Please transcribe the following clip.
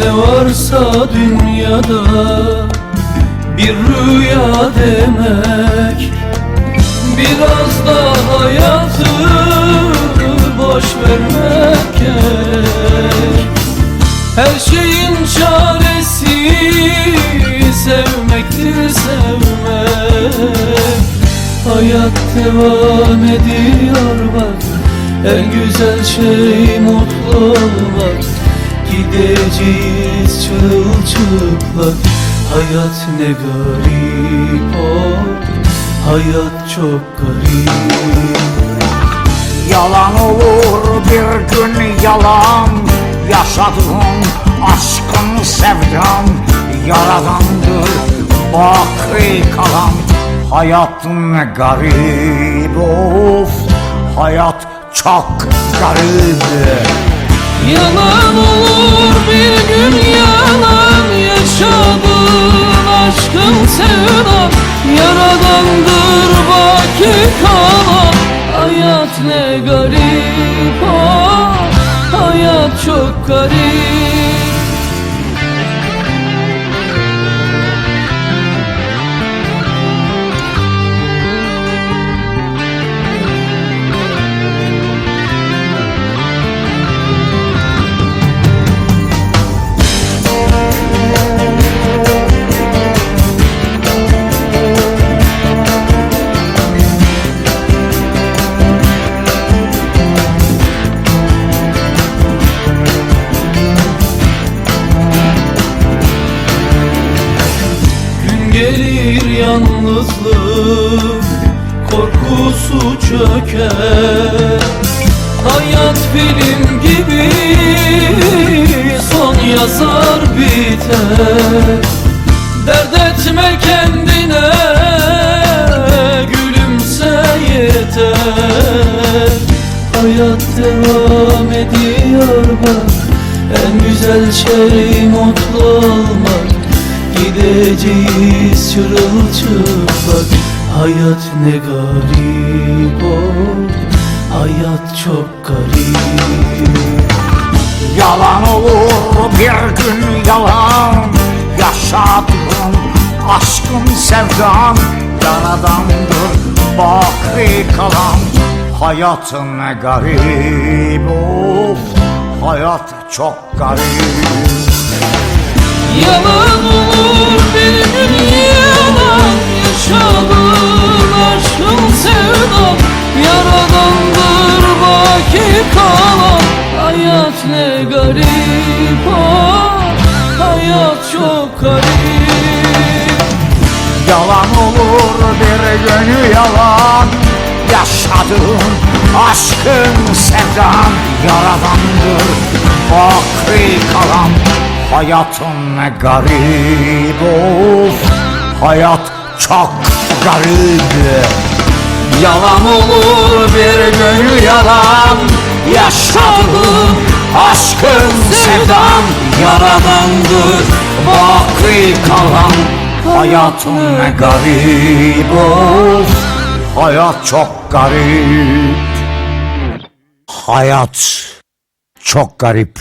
Ne varsa dünyada bir rüya demek. Biraz da hayatı boş vermek gerek. Her şeyin çaresi sevmektir sevmek. Hayat devam ediyor bak En güzel şey mutlu olmak Gideceğiz çırılçıplak Hayat ne garip o Hayat çok garip. Yalan olur bir gün yalan Yaşadığım aşkın sevdam Yaradandır bakri kalan. Hayat ne garip of Hayat çok garip Yalan olur bir gün yalan Yaşadığın aşkın sevdan Yaradandır baki kalan. Hayat ne garip o Hayat çok garip yalnızlık Korkusu çöker. Hayat film gibi Son yazar biter. Dert etme kendine Gülümse yeter. Hayat devam ediyor bak En güzel şey mutlu Gideceğiz çırılçıplak. Hayat ne garip o Hayat çok garip. Yalan olur bir gün yalan. Yaşadığım aşkın sevdam. Yaradandır bakri kalan. Hayatın ne garip of Hayat çok garip Yalan olur bir gün yalan Yaşadığın aşkın sevdan Yaradandır baki kalan Hayat ne garip o Hayat çok garip. Yalan olur bir gün yalan Yaşadığın aşkın sevdan. Yaradandır bakri kalan Hayatın garip of Hayat çok garip. Yalan olur bir gün yalan. Yaşadığın aşkın sevdan. Yaradandır bakri kalan. Hayatın ne garip of Hayat çok garip. Hayat çok garip